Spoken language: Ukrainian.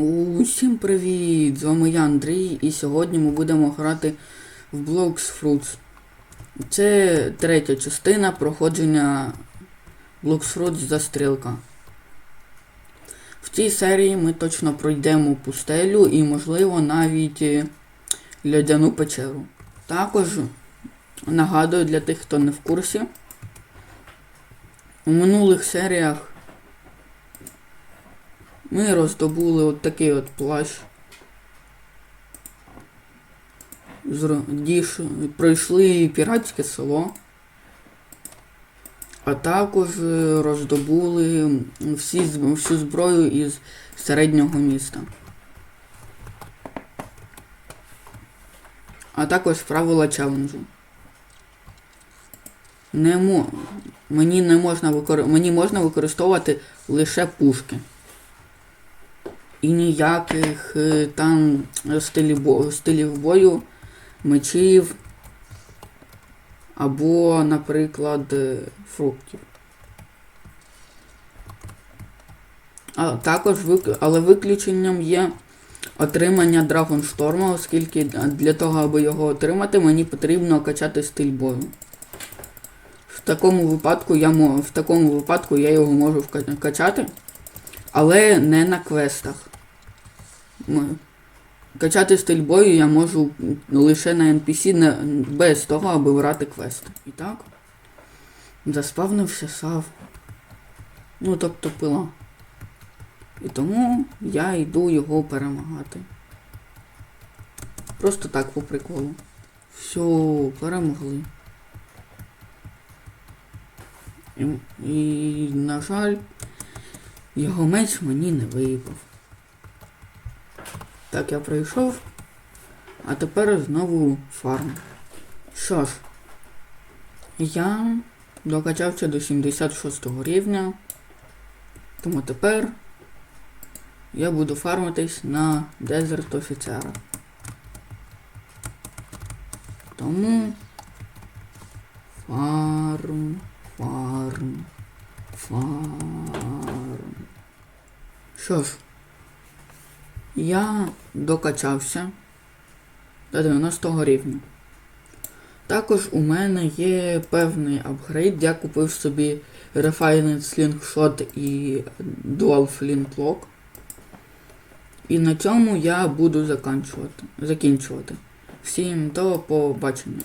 Усім привіт! З вами я Андрій, і сьогодні ми будемо грати в Blocks Fruits. Це третя частина проходження Blocks Fruits застрілка. В цій серії ми точно пройдемо пустелю і, можливо, навіть е, льодяну печеру. Також нагадую для тих, хто не в курсі. У минулих серіях ми роздобули от такий от плащ. Діш, пройшли піратське село. А також е, роздобули всі, всю зброю із середнього міста. А також правила челенджу. Не мо... Мені не можна викор... Мені можна використовувати лише пушки. І ніяких е, там стилів, бо... стилів бою, мечів або, наприклад, е, фруктів. А також але виключенням є отримання Драгоншторма, оскільки для того, аби його отримати, мені потрібно качати стиль бою. В такому випадку я в такому випадку я його можу качати, але не на квестах. Качати стиль бою я можу лише на NPC не, без того, аби брати квести. І так. Заспавнився сав. Ну, тобто пила. І тому я йду його перемагати. Просто так по приколу. Все, перемогли. І, і, на жаль, його меч мені не випав. Так, я пройшов. А тепер знову фарм. Що ж, я докачався до 76 рівня. Тому тепер я буду фармитись на дезерт офіцера. Тому фарм, фарм, фарм. Що ж, я докачався до 90 рівня. Також у мене є певний апгрейд, я купив собі Refined Slingshot і Dual Flintlock. І на цьому я буду закінчувати. Всім до побачення.